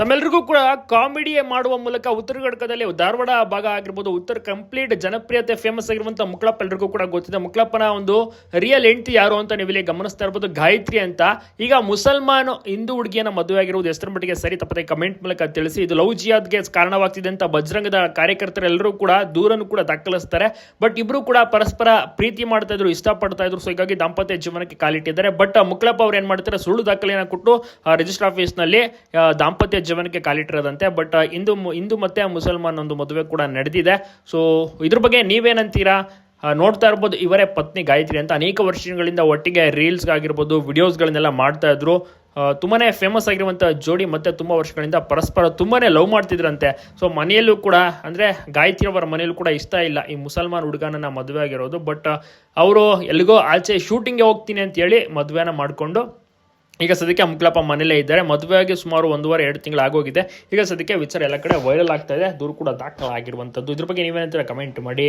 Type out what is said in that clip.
ತಮ್ಮೆಲ್ಲರಿಗೂ ಕೂಡ ಕಾಮಿಡಿ ಮಾಡುವ ಮೂಲಕ ಉತ್ತರ ಕರ್ನಾಟಕದಲ್ಲಿ ಧಾರವಾಡ ಭಾಗ ಆಗಿರ್ಬೋದು, ಉತ್ತರ ಕಂಪ್ಲೀಟ್ ಜನಪ್ರಿಯತೆ ಫೇಮಸ್ ಆಗಿರುವಂತಹ ಮುಕ್ಳಪ್ಪ ಎಲ್ರಿಗೂ ಕೂಡ ಗೊತ್ತಿದೆ. ಮುಕ್ಳಪ್ಪನ ಒಂದು ರಿಯಲ್ ಹೆಂಡತಿ ಯಾರು ಅಂತ ನೀವು ಇಲ್ಲಿ ಗಮನಿಸ್ತಾ ಇರ್ಬೋದು, ಗಾಯತ್ರಿ ಅಂತ. ಈಗ ಮುಸಲ್ಮಾನ್ ಹಿಂದೂ ಹುಡುಗಿಯನ್ನ ಮದುವೆ ಆಗಿರುವುದು ಎಷ್ಟರ ಮಟ್ಟಿಗೆ ಸರಿ ತಪ್ಪದೆ ಕಮೆಂಟ್ ಮೂಲಕ ತಿಳಿಸಿ, ಇದು ಲವ್ ಜಿಯಾದ್ಗೆ ಕಾರಣವಾಗ್ತಿದೆ ಅಂತ ಬಜರಂಗದ ಕಾರ್ಯಕರ್ತರೆಲ್ಲರೂ ಕೂಡ ದೂರನ್ನು ಕೂಡ ದಾಖಲಿಸ್ತಾರೆ. ಬಟ್ ಇಬ್ರು ಕೂಡ ಪರಸ್ಪರ ಪ್ರೀತಿ ಮಾಡ್ತಾ ಇದ್ರು, ಇಷ್ಟಪಡ್ತಾ ಇದ್ರು ಸೊ ಹೀಗಾಗಿ ದಾಂಪತ್ಯ ಜೀವನಕ್ಕೆ ಕಾಲಿಟ್ಟಿದ್ದಾರೆ. ಬಟ್ ಮುಕ್ಳಪ್ಪ ಅವ್ರು ಏನ್ ಮಾಡ್ತಾರೆ, ಸುಳ್ಳು ದಾಖಲೆಯನ್ನು ಕೊಟ್ಟು ರಿಜಿಸ್ಟರ್ ಆಫೀಸ್ನಲ್ಲಿ ನಲ್ಲಿ ದಾಂಪತ್ಯ ಜೀವನಕ್ಕೆ ಕಾಲಿಟ್ಟಿರೋದಂತೆ. ಬಟ್ ಹಿಂದೂ ಹಿಂದೂ ಮತ್ತೆ ಮುಸಲ್ಮಾನ್ ಒಂದು ಮದುವೆ ಕೂಡ ನಡೆದಿದೆ. ಸೊ ಇದ್ರ ಬಗ್ಗೆ ನೀವೇನಂತೀರಾ? ನೋಡ್ತಾ ಇರ್ಬೋದು, ಇವರೇ ಪತ್ನಿ ಗಾಯತ್ರಿ ಅಂತ ಅನೇಕ ವರ್ಷಗಳಿಂದ ಒಟ್ಟಿಗೆ ರೀಲ್ಸ್ ಆಗಿರ್ಬೋದು ವಿಡಿಯೋಸ್ಗಳನ್ನೆಲ್ಲ ಮಾಡ್ತಾ ಇದ್ರು. ತುಂಬಾ ಫೇಮಸ್ ಆಗಿರುವಂಥ ಜೋಡಿ ಮತ್ತೆ ತುಂಬ ವರ್ಷಗಳಿಂದ ಪರಸ್ಪರ ತುಂಬಾನೇ ಲವ್ ಮಾಡ್ತಿದ್ರಂತೆ. ಸೊ ಮನೆಯಲ್ಲೂ ಕೂಡ, ಅಂದರೆ ಗಾಯತ್ರಿ ಅವರ ಮನೆಯಲ್ಲೂ ಕೂಡ ಇಷ್ಟ ಇಲ್ಲ ಈ ಮುಸಲ್ಮಾನ್ ಹುಡುಗನನ್ನ ಮದುವೆ ಆಗಿರೋದು. ಬಟ್ ಅವರು ಎಲ್ಲಿಗೋ ಆಚೆ ಶೂಟಿಂಗ್ಗೆ ಹೋಗ್ತೀನಿ ಅಂತೇಳಿ ಮದುವೆನ ಮಾಡಿಕೊಂಡು ಈಗ ಸದ್ಯಕ್ಕೆ ಮುಕ್ಲಪ್ಪ ಮನೇಲೇ ಇದ್ದಾರೆ. ಮದುವೆಯಾಗಿ ಸುಮಾರು ಒಂದೂವರೆ, ಎರಡು ತಿಂಗಳು ಆಗೋಗಿದೆ. ಈಗ ಸದ್ಯಕ್ಕೆ ವಿಚಾರ ಎಲ್ಲ ಕಡೆ ವೈರಲ್ ಆಗ್ತಾ ಇದೆ. ದೂರು ಕೂಡ ದಾಖಲಾಗಿರುವಂಥದ್ದು ಇದ್ರ ಬಗ್ಗೆ ನೀವೇನಂತೀರ ಕಮೆಂಟ್ ಮಾಡಿ.